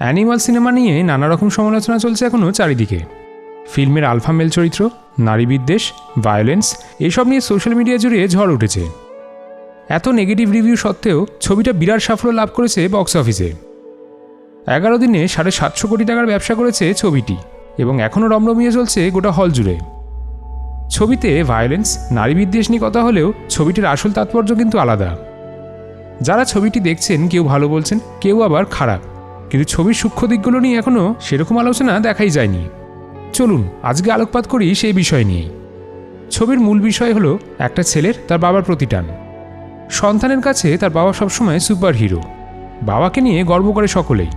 Animal cinema নিয়ে নানা রকম সমালোচনা চলছে এখনও চারিদিকে। ফিল্মের আলফা মেল চরিত্র, নারী বিদ্বেষ ভায়োলেন্স এসব নিয়ে সোশ্যাল মিডিয়া জুড়ে ঝড় উঠেছে। এত নেগেটিভ রিভিউ সত্ত্বেও ছবিটা বিরাট সাফল্য লাভ করেছে বক্স অফিসে এগারো দিনে সাড়ে সাতশো কোটি টাকার ব্যবসা করেছে ছবিটি এবং এখনও রমরমিয়ে চলছে গোটা হল জুড়ে। ছবিতে ভায়োলেন্স নারী বিদ্বেষ নিয়ে কথা হলেও ছবিটির আসল তাৎপর্য কিন্তু আলাদা। যারা ছবিটি দেখছেন, কেউ ভালো বলছেন, কেউ আবার খারাপ। কিন্তু ছবির সূক্ষ্ম দিকগুলো নিয়ে এখনও সেরকম আলোচনা দেখাই যায়নি। চলুন, আজকে আলোকপাত করি সেই বিষয় নিয়ে ছবির মূল বিষয় হলো একটা ছেলের তার বাবার প্রতি টান। সন্তানের কাছে তার বাবা সবসময় সুপার হিরো বাবাকে নিয়ে গর্ব করে সকলেই।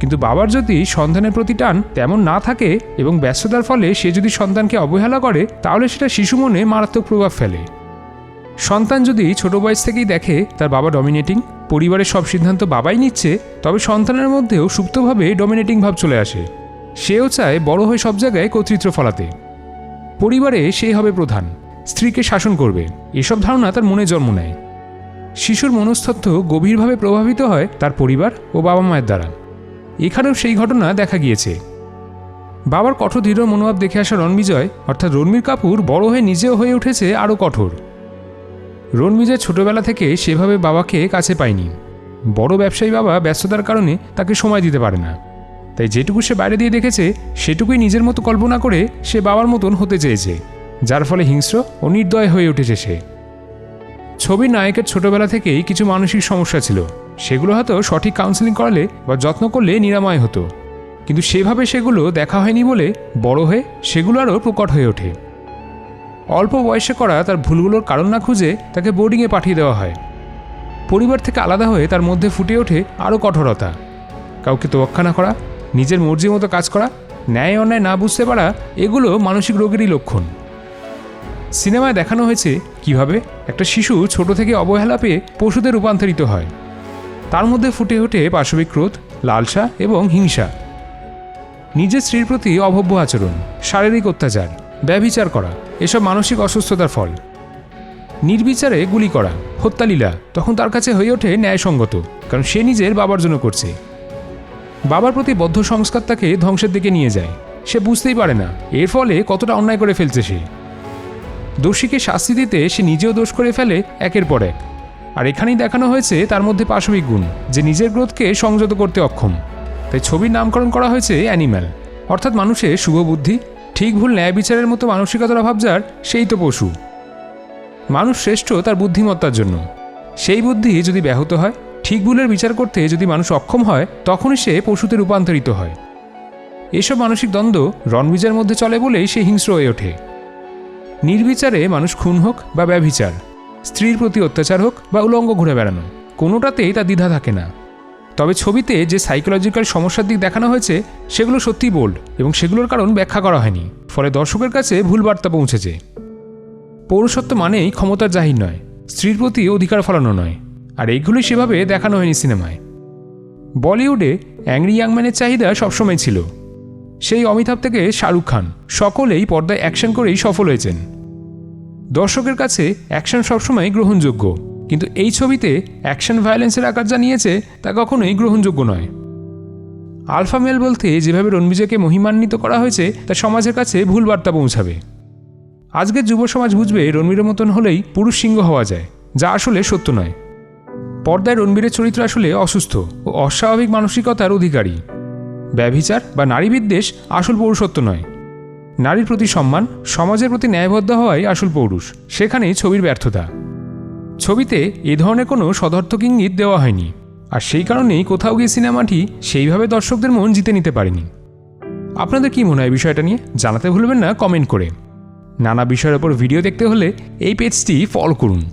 কিন্তু বাবার যদি সন্তানের প্রতি টান তেমন না থাকে এবং ব্যস্ততার ফলে সে যদি সন্তানকে অবহেলা করে, তাহলে সেটা শিশু মনে মারাত্মক প্রভাব ফেলে। সন্তান যদি ছোট বয়স থেকেই দেখে তার বাবা ডমিনেটিং পরিবারের সব সিদ্ধান্ত বাবাই নিচ্ছে, তবে সন্তানের মধ্যেও সুপ্তভাবে ডমিনেটিং ভাব চলে আসে। সেও চায় বড় হয়ে সব জায়গায় কর্তৃত্ব ফলাতে। পরিবারে সে হবে প্রধান, স্ত্রীকে শাসন করবে, এসব ধারণা তার মনে জন্ম নেয়। শিশুর মনস্তত্ত্ব গভীরভাবে প্রভাবিত হয় তার পরিবার ও বাবা মায়ের দ্বারা। এখানেও সেই ঘটনা দেখা গিয়েছে। বাবার কঠোর দৃঢ় মনোভাব দেখে আসা রণবিজয়, অর্থাৎ রণবীর কাপুর বড় হয়ে নিজেও হয়ে উঠেছে আরও কঠোর। রণবিজয় ছোটবেলা থেকে সেভাবে বাবাকে কাছে পায়নি। বড় ব্যবসায়ী বাবা ব্যস্ততার কারণে তাকে সময় দিতে পারে না। তাই যেটুকু সে বাইরে দিয়ে দেখেছে, সেটুকুই নিজের মতো কল্পনা করে সে বাবার মতন হতে চেয়েছে, যার ফলে হিংস্র ও নির্দয় হয়ে উঠেছে সে। ছবির নায়কের ছোটবেলা থেকেই কিছু মানসিক সমস্যা ছিল। সেগুলো হয়তো সঠিক কাউন্সেলিং করালে বা যত্ন করলে নিরাময় হতো। কিন্তু সেভাবে সেগুলো দেখা হয়নি বলে বড় হয়ে সেগুলো আরও প্রকট হয়ে ওঠে। অল্প বয়সে করা তার ভুলগুলোর কারণ না খুঁজে তাকে বোর্ডিংয়ে পাঠিয়ে দেওয়া হয়। পরিবার থেকে আলাদা হয়ে তার মধ্যে ফুটে ওঠে আরও কঠোরতা। কাউকে তোয়াক্কা না করা, নিজের মর্জি মতো কাজ করা, ন্যায় অন্যায় না বুঝতে পারা, এগুলো মানসিক রোগেরই লক্ষণ। সিনেমায় দেখানো হয়েছে কীভাবে একটা শিশু ছোট থেকে অবহেলা পেয়ে পশুতে রূপান্তরিত হয়। তার মধ্যে ফুটে ওঠে পাশবিক ক্রোধ, লালসা এবং হিংসা। নিজের স্ত্রীর প্রতি অভব্য আচরণ, শারীরিক অত্যাচার, ব্যভিচার করা এসব মানসিক অসুস্থতার ফল। নির্বিচারে গুলি করা হত্যালীলা তখন তার কাছে হয়ে ওঠে ন্যায়সঙ্গত, কারণ সে নিজের বাবার জন্য করছে। বাবার প্রতি বদ্ধ সংস্কার তাকে ধ্বংসের দিকে নিয়ে যায়। সে বুঝতেই পারে না, এর ফলে কতটা অন্যায় করে ফেলছে সে। দোষীকে শাস্তি দিতে সে নিজেও দোষ করে ফেলে একের পর এক। আর এখানেই দেখানো হয়েছে তার মধ্যে পাশবিক গুণ, যে নিজের গ্রোথকে সংযত করতে অক্ষম। তাই ছবির নামকরণ করা হয়েছে অ্যানিম্যাল, অর্থাৎ মানুষের শুভ বুদ্ধি ঠিক ভুল ন্যায় বিচারের মতো মানসিকতার অভাব যার, সেই তো পশু। মানুষ শ্রেষ্ঠ তার বুদ্ধিমত্তার জন্য। সেই বুদ্ধি যদি ব্যাহত হয়, ঠিক ভুলের বিচার করতে যদি মানুষ অক্ষম হয়, তখনই সে পশুতে রূপান্তরিত হয়। এসব মানসিক দ্বন্দ্ব রণবিজার মধ্যে চলে বলেই সে হিংস্র হয়ে ওঠে। নির্বিচারে মানুষ খুন হোক বা ব্যভিচার, স্ত্রীর প্রতি অত্যাচার হোক বা উলঙ্গ ঘুরে বেড়ানো, কোনোটাতেই তার দ্বিধা থাকে না। তবে ছবিতে যে সাইকোলজিক্যাল সমস্যার দিক দেখানো হয়েছে, সেগুলো সত্যিই বোল্ড এবং সেগুলোর কারণ ব্যাখ্যা করা হয়নি। ফলে দর্শকের কাছে ভুল বার্তা পৌঁছেছে। পৌরসত্ব মানেই ক্ষমতার জাহির নয়, স্ত্রীর প্রতি অধিকার ফলানো নয়, আর এইগুলোই সেভাবে দেখানো হয়নি সিনেমায়। বলিউডে অ্যাংরি ইয়াংম্যানের চাহিদা সবসময় ছিল। সেই অমিতাভ থেকে শাহরুখ খান, সকলেই পর্দায় অ্যাকশন করেই সফল হয়েছেন। দর্শকের কাছে অ্যাকশন সবসময় গ্রহণযোগ্য। কিন্তু এই ছবিতে অ্যাকশন ভায়োলেন্সের আকার যা নিয়েছে তা কখনোই গ্রহণযোগ্য নয়। আলফা মেল বলতে যেভাবে রণবিজয়কে মহিমান্বিত করা হয়েছে, তা সমাজের কাছে ভুল বার্তা পৌঁছাবে। আজকের যুব সমাজ বুঝবে রণবীরের মতন হলেই পুরুষ সিংহ হওয়া যায়, যা আসলে সত্য নয়। পর্দায় রণবীরের চরিত্র আসলে অসুস্থ ও অস্বাভাবিক মানসিকতার অধিকারী। ব্যভিচার বা নারী বিদ্বেষ আসল পৌরুষত্ব নয়। নারীর প্রতি সম্মান, সমাজের প্রতি ন্যায়বদ্ধ হওয়াই আসল পৌরুষ, সেখানেই ছবির ব্যর্থতা। ছবিতে এ ধরনের কোনো সদর্থক ইঙ্গিত দেওয়া হয়নি। আর সেই কারণেই কোথাও গিয়ে সিনেমাটি সেইভাবে দর্শকদের মন জিতে নিতে পারেনি। আপনাদের কি মনে হয় বিষয়টা নিয়ে? জানাতে ভুলবেন না, কমেন্ট করে। নানা বিষয়ের ওপর ভিডিও দেখতে হলে এই পেজটি ফলো করুন।